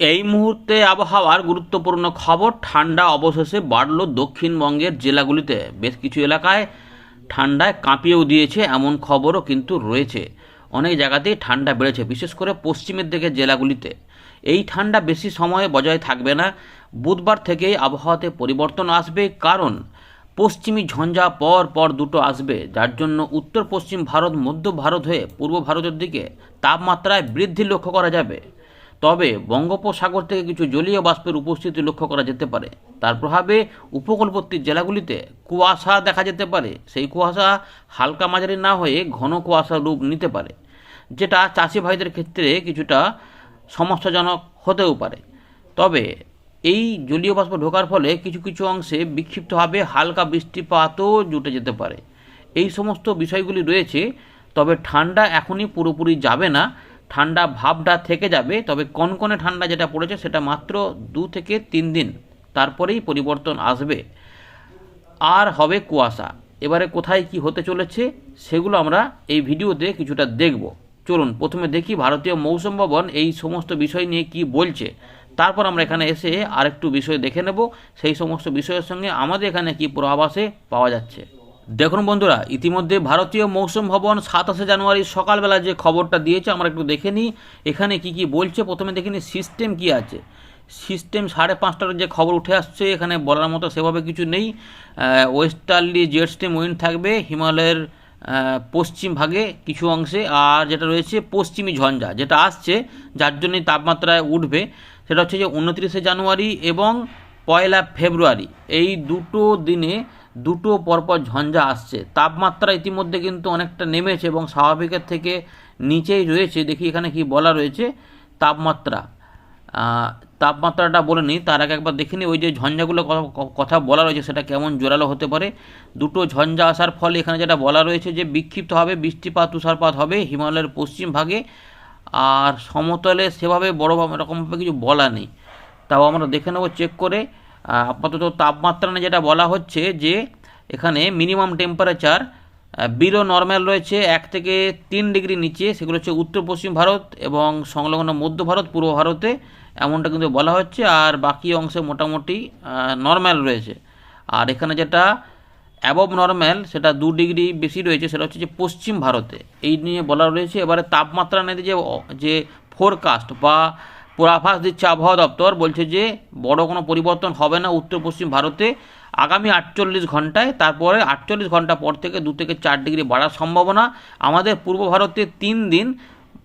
এই মুহূর্তে আবহাওয়ার গুরুত্বপূর্ণ খবর, ঠান্ডা অবশেষে বাড়ল দক্ষিণবঙ্গের জেলাগুলিতে। বেশ কিছু এলাকায় ঠান্ডায় কাঁপিয়েও দিয়েছে এমন খবরও কিন্তু রয়েছে। অনেক জায়গাতেই ঠান্ডা বেড়েছে, বিশেষ করে পশ্চিমের দিকের জেলাগুলিতে। এই ঠান্ডা বেশি সময় বজায় থাকবে না। বুধবার থেকেই আবহাওয়াতে পরিবর্তন আসবে, কারণ পশ্চিমী ঝঞ্ঝা পর পর দুটো আসবে, যার জন্য উত্তর পশ্চিম ভারত, মধ্য ভারত হয়ে পূর্ব ভারতের দিকে তাপমাত্রায় বৃদ্ধি লক্ষ্য করা যাবে। তবে বঙ্গোপসাগর থেকে কিছু জলীয় বাষ্পের উপস্থিতি লক্ষ্য করা যেতে পারে। তার প্রভাবে উপকূলবর্তী জেলাগুলিতে কুয়াশা দেখা যেতে পারে। সেই কুয়াশা হালকা মাঝারি না হয়ে ঘন কুয়াশা রূপ নিতে পারে, যেটা চাষি ভাইদের ক্ষেত্রে কিছুটা সমস্যাজনক হতেও পারে। তবে এই জলীয় বাষ্প ঢোকার ফলে কিছু কিছু অংশে বিক্ষিপ্তভাবে হালকা বৃষ্টিপাতও জুটে যেতে পারে। এই সমস্ত বিষয়গুলি রয়েছে, তবে ঠান্ডা এখনই পুরোপুরি যাবে না। ঠান্ডা ভাবটা থেকে যাবে, তবে কনকনে ঠান্ডা যেটা পড়েছে সেটা মাত্র দু থেকে তিন দিন, তারপরেই পরিবর্তন আসবে। আর হবে কুয়াশা। এবারে কোথায় কি হতে চলেছে সেগুলো আমরা এই ভিডিওতে কিছুটা দেখব। চলুন, প্রথমে দেখি ভারতীয় মৌসুম ভবন এই সমস্ত বিষয় নিয়ে কি বলছে। তারপর আমরা এখানে এসে আরেকটু বিষয় দেখে নেব। সেই সমস্ত বিষয়ের সঙ্গে আমাদের এখানে কি পূর্বাভাসে পাওয়া যাচ্ছে। দেখুন বন্ধুরা, ইতিমধ্যে ভারতীয় মৌসুম ভবন সাতাশে জানুয়ারি সকালবেলা যে খবরটা দিয়েছে, আমরা একটু দেখে নিই, এখানে কি কি বলছে, প্রথমে দেখে নিই সিস্টেম কি আছে। সিস্টেম সাড়ে পাঁচটার যে খবর উঠে আসছে, এখানে বলার মতো সেভাবে কিছু নেই। ওয়েস্টার্লি জেট স্টেম উইন্ড থাকবে, হিমালয়ের পশ্চিম ভাগে কিছু অংশে, আর যেটা রয়েছে পশ্চিমী ঝঞ্ঝা, যেটা আসছে, যার জন্যই তাপমাত্রায় উঠবে। সেটা হচ্ছে যে উনত্রিশে জানুয়ারি এবং পয়লা ফেব্রুয়ারি, এই দুটো দিনে দুটো পরপর ঝঞ্ঝা আসছে। তাপমাত্রা ইতিমধ্যে কিন্তু অনেকটা নেমেছে এবং স্বাভাবিকের থেকে নিচেই রয়েছে। দেখি এখানে কি বলা রয়েছে। তাপমাত্রা। তাপমাত্রাটা বলে নিই, তার আগে একবার দেখে নিই। ওই যে ঝঞ্ঝাগুলো কথা- বলা রয়েছে, সেটা কেমন জোরালো হতে পারে। দুটো ঝঞ্ঝা আসার ফলে এখানে যেটা বলা রয়েছে যে, বিক্ষিপ্ত হবে, বৃষ্টিপাত, তুষারপাত হবে হিমালয়ের পশ্চিম ভাগে। আর সমতলে সেভাবে বড় রকমভাবে কিছু বলা নেই। তাও আমরা দেখে নেব, চেক করে। আপাতত তাপমাত্রা নিয়ে যেটা বলা হচ্ছে যে এখানে মিনিমাম টেম্পারেচার বিলো নর্মাল রয়েছে এক থেকে তিন ডিগ্রি নিচে, সেগুলো হচ্ছে উত্তর পশ্চিম ভারত এবং সংলগ্ন মধ্য ভারত, পূর্ব ভারতে, এমনটা কিন্তু বলা হচ্ছে, আর বাকি অংশে মোটামুটি নর্মাল রয়েছে। আর এখানে যেটা অ্যাবভ নর্মাল সেটা দু ডিগ্রি বেশি রয়েছে, সেটা হচ্ছে যে পশ্চিম ভারতে। এই নিয়ে বলা রয়েছে, এবারে তাপমাত্রা নিয়ে যে যে ফোরকাস্ট বা পূর্বাভাস দিচ্ছে আবহাওয়া দপ্তর, বলছে যে বড় কোনো পরিবর্তন হবে না উত্তর পশ্চিম ভারতে। আগামী আটচল্লিশ ঘন্টায়, তারপরে আটচল্লিশ ঘণ্টা পর থেকে দু থেকে চার ডিগ্রি বাড়ার সম্ভাবনা। আমাদের পূর্ব ভারতে তিন দিন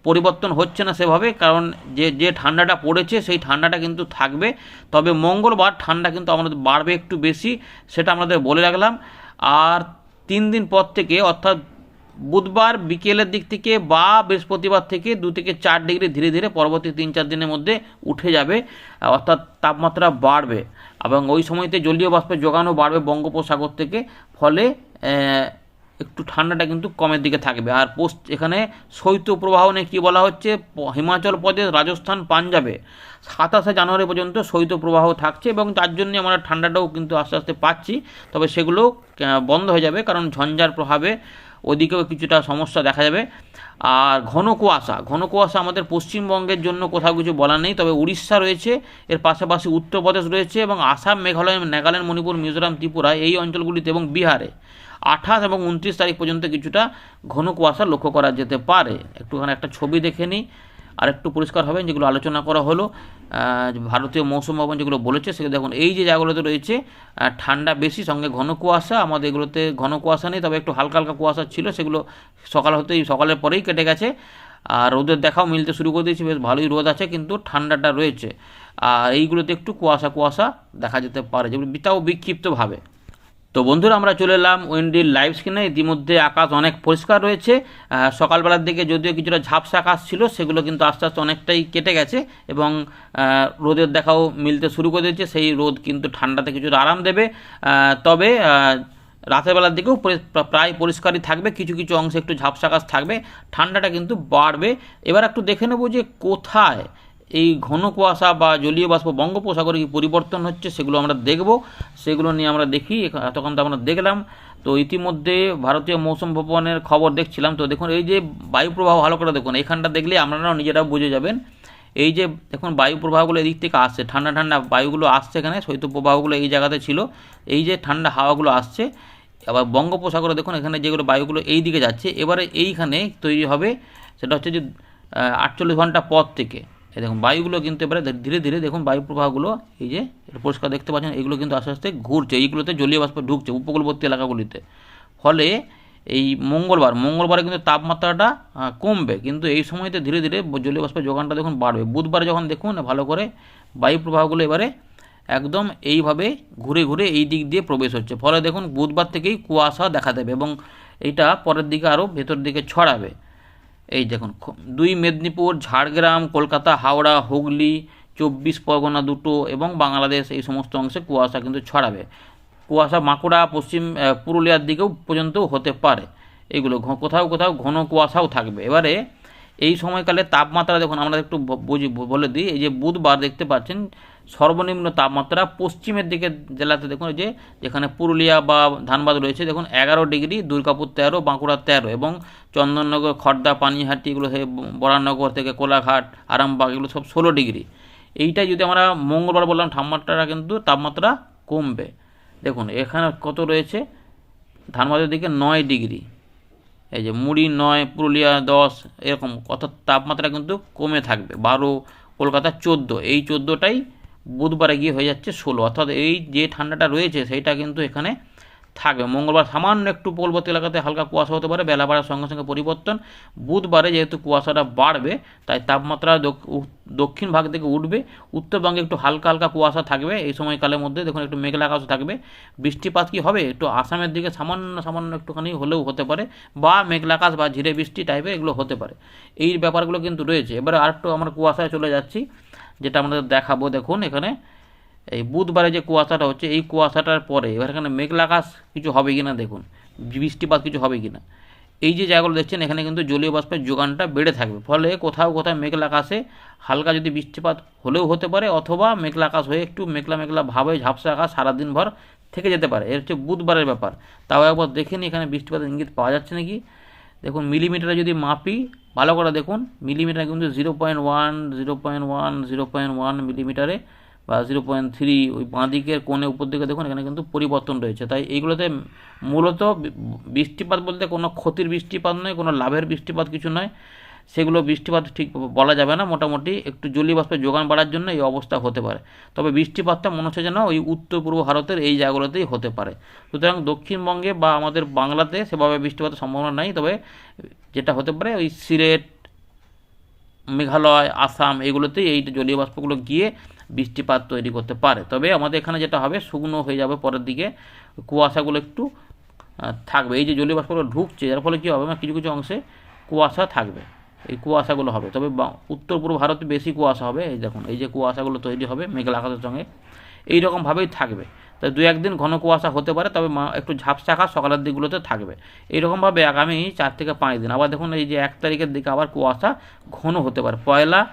পরিবর্তন হচ্ছে না সেভাবে, কারণ যে যে ঠান্ডাটা পড়েছে সেই ঠান্ডাটা কিন্তু থাকবে। তবে মঙ্গলবার ঠান্ডা কিন্তু আমাদের বাড়বে একটু বেশি, সেটা আমাদের বলে রাখলাম। আর তিন দিন পর থেকে, অর্থাৎ বুধবার বিকেলের দিক থেকে বা বৃহস্পতিবার থেকে দু থেকে চার ডিগ্রি ধীরে ধীরে পরবর্তী তিন চার দিনের মধ্যে উঠে যাবে অর্থাৎ তাপমাত্রা বাড়বে এবং ওই সময়তে জলীয় বাষ্পের যোগানও বাড়বে বঙ্গোপসাগর থেকে, ফলে একটু ঠান্ডাটা কিন্তু কমের দিকে থাকবে। আর পোস্ট এখানে শৈত্যপ্রবাহ নিয়ে কী বলা হচ্ছে? হিমাচল প্রদেশ, রাজস্থান, পাঞ্জাবে সাতাশে জানুয়ারি পর্যন্ত শৈত্যপ্রবাহ থাকছে এবং তার জন্য আমরা ঠান্ডাটাও কিন্তু আস্তে আস্তে পাচ্ছি। তবে সেগুলো বন্ধ হয়ে যাবে কারণ ঝঞ্ঝার প্রভাবে ওদিকেও কিছুটা সমস্যা দেখা যাবে। আর ঘন কুয়াশা ঘন কুয়াশা আমাদের পশ্চিমবঙ্গের জন্য কোথাও কিছু বলার নেই, তবে উড়িষ্যা রয়েছে, এর পাশাপাশি উত্তরপ্রদেশ রয়েছে এবং আসাম, মেঘালয়, নাগাল্যান্ড, মণিপুর, মিজোরাম, ত্রিপুরা এই অঞ্চলগুলিতে এবং বিহারে। আঠাশ এবং উনত্রিশ তারিখ পর্যন্ত কিছুটা ঘন কুয়াশা লক্ষ্য করা যেতে পারে। একটুখানি একটা ছবি দেখে নিই। আর একটু পরিষ্কার হবে, যেগুলো আলোচনা করা হলো ভারতীয় মৌসুম ভবন যেগুলো বলেছে, সেগুলো দেখুন, এই যে জায়গাগুলোতে রয়েছে ঠান্ডা বেশি, সঙ্গে ঘন কুয়াশা, আমাদের এগুলোতে ঘন কুয়াশা নেই, তবে একটু হালকা হালকা কুয়াশা ছিল, সেগুলো সকাল হতেই, সকালের পরেই কেটে গেছে, আর রোদের দেখাও মিলতে শুরু করে দিয়েছে, বেশ ভালোই রোদ আছে, কিন্তু ঠান্ডাটা রয়েছে, আর এইগুলোতে একটু কুয়াশা কুয়াশা দেখা যেতে পারে, যেগুলো বিতাও বিক্ষিপ্তভাবে। তো বন্ধুরা, আমরা চলে এলাম উইন্ডির লাইভ স্ক্রিনে ইতিমধ্যে আকাশ অনেক পরিষ্কার রয়েছে। সকালবেলার দিকে যদিও কিছুটা ঝাপসা আকাশ ছিল, সেগুলো কিন্তু আস্তে আস্তে অনেকটাই কেটে গেছে এবং রোদের দেখাও মিলতে শুরু করে দিয়েছে। সেই রোদ কিন্তু ঠান্ডাতে কিছুটা আরাম দেবে। তবে রাতের বেলার দিকেও প্রায় পরিষ্কারই থাকবে। কিছু কিছু অংশে একটু ঝাপসা আকাশ থাকবে। ঠান্ডাটা কিন্তু বাড়বে। এবার একটু দেখে নেব যে কোথায় এই ঘন কুয়াশা বা জলীয় বাষ্প বঙ্গোপসাগরে কি পরিবর্তন হচ্ছে সেগুলো আমরা দেখব। সেগুলো নিয়ে আমরা দেখি এতক্ষণ তো আমরা দেখলাম। তো ইতিমধ্যে ভারতীয় মৌসুম ভবনের খবর দেখছিলাম। তো দেখুন, এই যে বায়ু প্রবাহ, ভালো করে দেখুন, এখানটা দেখলে আপনারাও নিজেরাও বুঝে যাবেন। এই যে দেখুন, বায়ু প্রবাহগুলো এদিক থেকে আসছে, ঠান্ডা ঠান্ডা বায়ুগুলো আসছে এখানে, শৈত্য প্রবাহগুলো এই জায়গাতে ছিল। এই যে ঠান্ডা হাওয়াগুলো আসছে, আবার বঙ্গোপসাগরে দেখুন, এখানে যেগুলো বায়ুগুলো এই দিকে যাচ্ছে, এবারে এইখানে তৈরি হবে, সেটা হচ্ছে যে আটচল্লিশ ঘণ্টা পর থেকে। এই দেখুন, বায়ুগুলো কিন্তু এবারে ধীরে ধীরে দেখুন বায়ু প্রবাহগুলো এই যে পরিষ্কার দেখতে পাচ্ছেন, এগুলো কিন্তু আস্তে আস্তে ঘুরছে, এইগুলোতে জলীয় বাষ্প ঢুকছে উপকূলবর্তী এলাকাগুলিতে। ফলে এই মঙ্গলবার, মঙ্গলবারে কিন্তু তাপমাত্রাটা কমবে, কিন্তু এই সময়তে ধীরে ধীরে জলীয় বাষ্পের যোগানটা দেখুন বাড়বে। বুধবারে যখন দেখুন, ভালো করে বায়ু প্রবাহগুলো এবারে একদম এইভাবে ঘুরে ঘুরে এই দিক দিয়ে প্রবেশ হচ্ছে। ফলে দেখুন, বুধবার থেকেই কুয়াশা দেখা দেবে এবং এইটা পরের দিকে আরও ভেতর দিকে ছড়াবে। এই দেখুন দুই মেদিনীপুর, ঝাড়গ্রাম, কলকাতা, হাওড়া, হুগলি, চব্বিশ পরগনা দুটো এবং বাংলাদেশ এই সমস্ত অংশে কুয়াশা কিন্তু ছড়াবে। কুয়াশা মাকুড়া পশ্চিম পুরুলিয়ার দিকেও পর্যন্ত হতে পারে। এগুলো কোথাও কোথাও ঘন কুয়াশাও থাকবে। এবারে এই সময়কালে তাপমাত্রা দেখুন, আমরা একটু বুঝি বলে দিই, এই যে বুধবার দেখতে পাচ্ছেন, সর্বনিম্ন তাপমাত্রা পশ্চিমের দিকে জেলাতে দেখুন যে যেখানে পুরুলিয়া বা ধানবাদ রয়েছে, দেখুন এগারো ডিগ্রি, দুর্গাপুর তেরো, বাঁকুড়া তেরো এবং চন্দননগর খড়দা পানিহাটি এগুলো বরানগর থেকে কোলাঘাট, আরামবাগ এগুলো সব ষোলো ডিগ্রি। এইটাই যদি আমরা মঙ্গলবার বললাম তাপমাত্রাটা কিন্তু তাপমাত্রা কমবে। দেখুন, এখানে কত রয়েছে? ধানবাদের দিকে নয় ডিগ্রি। এই যে মুড়ি নয়, পুরুলিয়া দশ, এরকম অর্থাৎ তাপমাত্রা কিন্তু কমে থাকবে। বারো, কলকাতা চোদ্দ, এই চোদ্দোটাই বুধবারে গিয়ে হয়ে যাচ্ছে ষোলো। অর্থাৎ এই যে ঠান্ডাটা রয়েছে, সেইটা কিন্তু এখানে থাকবে মঙ্গলবার সামান্য একটু পূর্ববর্তী এলাকাতে হালকা কুয়াশা হতে পারে। বেলা বাড়ার সঙ্গে সঙ্গে পরিবর্তন। বুধবারে যেহেতু কুয়াশাটা বাড়বে, তাই তাপমাত্রা দক্ষিণ ভাগ থেকে উঠবে। উত্তরবঙ্গে একটু হালকা হালকা কুয়াশা থাকবে। এই সময়কালের মধ্যে দেখুন একটু মেঘলা আকাশ থাকবে। বৃষ্টিপাত কি হবে? একটু আসামের দিকে সামান্য সামান্য একটুখানি হলেও হতে পারে। বা মেঘলা আকাশ বা ঝিরে বৃষ্টি টাইপের এগুলো হতে পারে। এই ব্যাপারগুলো কিন্তু রয়েছে। এবারে আরেকটু আমরা কুয়াশায় চলে যাচ্ছি, যেটা আমাদের দেখাবো। দেখুন এখানে বুধবারে যে কুয়াশাটা হচ্ছে, এই কুয়াশাটার পরে এবার এখানে মেঘলা আকাশ কিছু হবে কি না দেখুন। বৃষ্টিপাত কিছু হবে কি না এই যে জায়গাগুলো দেখছেন, এখানে কিন্তু জলীয় বাষ্পের যোগানটা বেড়ে থাকবে। ফলে কোথাও কোথাও মেঘলা আকাশে হালকা যদি বৃষ্টিপাত হলেও হতে পারে, অথবা মেঘলা আকাশ হয়ে একটু মেঘলা মেঘলা ভাবে ঝাপসা আকাশ সারাদিন ভর থেকে যেতে পারে। এর হচ্ছে বুধবারের ব্যাপার। তাও একবার দেখে নিই, এখানে বৃষ্টিপাতের ইঙ্গিত পাওয়া যাচ্ছে নাকি? দেখুন, মিলিমিটারে যদি মাপি, ভালো করে দেখুন, মিলিমিটার কিন্তু zero point one zero point one zero point one মিলিমিটারে বা জিরো পয়েন্ট থ্রি ওই বাঁ দিকের কোণে উপর দিকে দেখুন, এখানে কিন্তু পরিবর্তন রয়েছে। তাই এইগুলোতে মূলত বৃষ্টিপাত বলতে কোনো ক্ষতির বৃষ্টিপাত নয়, কোনো লাভের বৃষ্টিপাত কিছু নয়। সেগুলো বৃষ্টিপাত ঠিক বলা যাবে না, মোটামুটি একটু জলীয় বাষ্পের যোগান বাড়ার জন্য এই অবস্থা হতে পারে। তবে বৃষ্টিপাতটা মনে হচ্ছে যেন ওই উত্তর পূর্ব ভারতের এই জায়গাগুলোতেই হতে পারে। সুতরাং দক্ষিণবঙ্গে বা আমাদের বাংলাতে সেভাবে বৃষ্টিপাতের সম্ভাবনা নাই, তবে যেটা হতে পারে ওই সিলেট মেঘালয়, আসাম এগুলোতেই এই জলীয় বাষ্পগুলো গিয়ে বৃষ্টিপাত তৈরি করতে পারে। তবে আমাদের এখানে যেটা হবে, শুকনো হয়ে যাবে পরের দিকে। কুয়াশাগুলো একটু থাকবে। এই যে জলীয় বাষ্পগুলো ঢুকছে যার ফলে কী হবে না, কিছু কিছু অংশে কুয়াশা থাকবে। এই কুয়াশাগুলো হবে। তবে উত্তর পূর্ব ভারতে বেশি কুয়াশা হবে। এই দেখুন, এই যে কুয়াশাগুলো তৈরি হবে মেঘলা আকাশের সঙ্গে এই রকমভাবেই থাকবে। তাই দু একদিন ঘন কুয়াশা হতে পারে, তবে একটু ঝাপসা আকাশ সকালের দিকগুলোতে থাকবে। এইরকমভাবে আগামী চার থেকে পাঁচ দিন। আবার দেখুন, এই যে এক তারিখের দিকে আবার কুয়াশা ঘন হতে পারে। পয়লা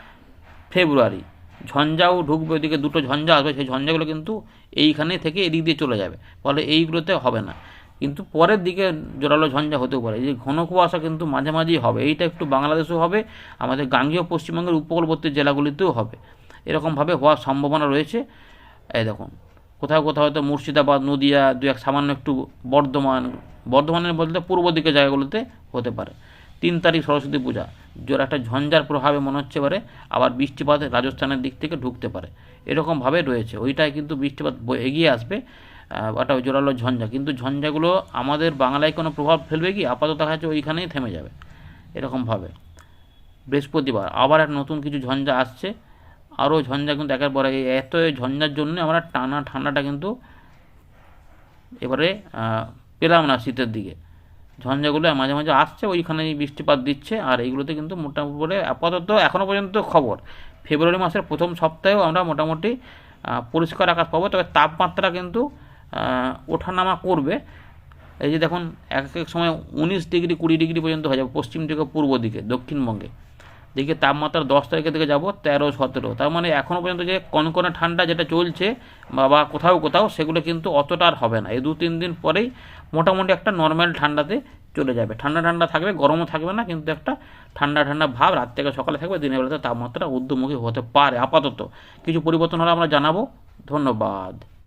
ফেব্রুয়ারি, ঝঞ্ঝাও ঢুকবে, ওইদিকে দুটো ঝঞ্ঝা আসবে, সেই ঝঞ্ঝাগুলো কিন্তু এইখানে থেকে এদিক দিয়ে চলে যাবে। ফলে এইগুলোতে হবে না। কিন্তু পরের দিকে জোরালো ঝঞ্ঝা হতেও পারে। যে ঘন কুয়াশা কিন্তু মাঝে মাঝেই হবে। এইটা একটু বাংলাদেশেও হবে, আমাদের গাঙ্গেয় পশ্চিমবঙ্গের উপকূলবর্তী জেলাগুলিতেও হবে। এরকমভাবে হওয়ার সম্ভাবনা রয়েছে। এই দেখুন কোথাও কোথাও হয়তো মুর্শিদাবাদ, নদিয়া, দু এক সামান্য একটু বর্ধমান, বর্ধমানের বলতে পূর্ব দিকে জায়গাগুলোতে হতে পারে। তিন তারিখ সরস্বতী পূজা। জোর একটা ঝঞ্ঝার প্রভাবে মনে হচ্ছে পারে আবার বৃষ্টিপাত রাজস্থানের দিক থেকে ঢুকতে পারে। এরকমভাবে রয়েছে। ওইটাই কিন্তু বৃষ্টিপাত এগিয়ে আসবে ওটা জোরালো ঝঞ্ঝা। কিন্তু ঝঞ্ঝাগুলো আমাদের বাংলায় কোনো প্রভাব ফেলবে কি? আপাতত দেখা যাচ্ছে ওইখানেই থেমে যাবে, এরকমভাবে। বৃহস্পতিবার আবার এক নতুন কিছু ঝঞ্ঝা আসছে। আরও ঝঞ্ঝা কিন্তু একের পরে এত ঝঞ্ঝার জন্য আমরা টানা ঠান্ডাটা কিন্তু এবারে পেলাম না শীতের দিকে। ঝঞ্ঝাগুলো মাঝে মাঝে আসছে, ওইখানে বৃষ্টিপাত দিচ্ছে, আর এইগুলোতে কিন্তু মোটামুটি করে আপাতত এখনও পর্যন্ত খবর। ফেব্রুয়ারি মাসের প্রথম সপ্তাহেও আমরা মোটামুটি পরিষ্কার আকাশ পাবো, তবে তাপমাত্রা কিন্তু ওঠানামা করবে। এই যে দেখুন, এক এক সময় উনিশ ডিগ্রি, কুড়ি ডিগ্রি পর্যন্ত হয়ে যাবে, পশ্চিম দিকে পূর্ব দিকে, দক্ষিণবঙ্গে। দিকে তাপমাত্রা দশ তারিখের দিকে যাব, তেরো, সতেরো। তার মানে এখনও পর্যন্ত যে কনকনে ঠান্ডা যেটা চলছে, বা কোথাও কোথাও, সেগুলো কিন্তু অতটা আর হবে না। এই দু, তিন দিন পরেই মোটামুটি একটা নর্মাল ঠান্ডাতে চলে যাবে। ঠান্ডা ঠান্ডা থাকবে, গরমও থাকবে না, কিন্তু একটা ঠান্ডা ঠান্ডা ভাব রাত থেকে সকালে থাকবে, দিনের বেলাতে তাপমাত্রা ঊর্ধ্বমুখী হতে পারে, আপাতত। কিছু পরিবর্তন হলে আমরা জানাব। ধন্যবাদ।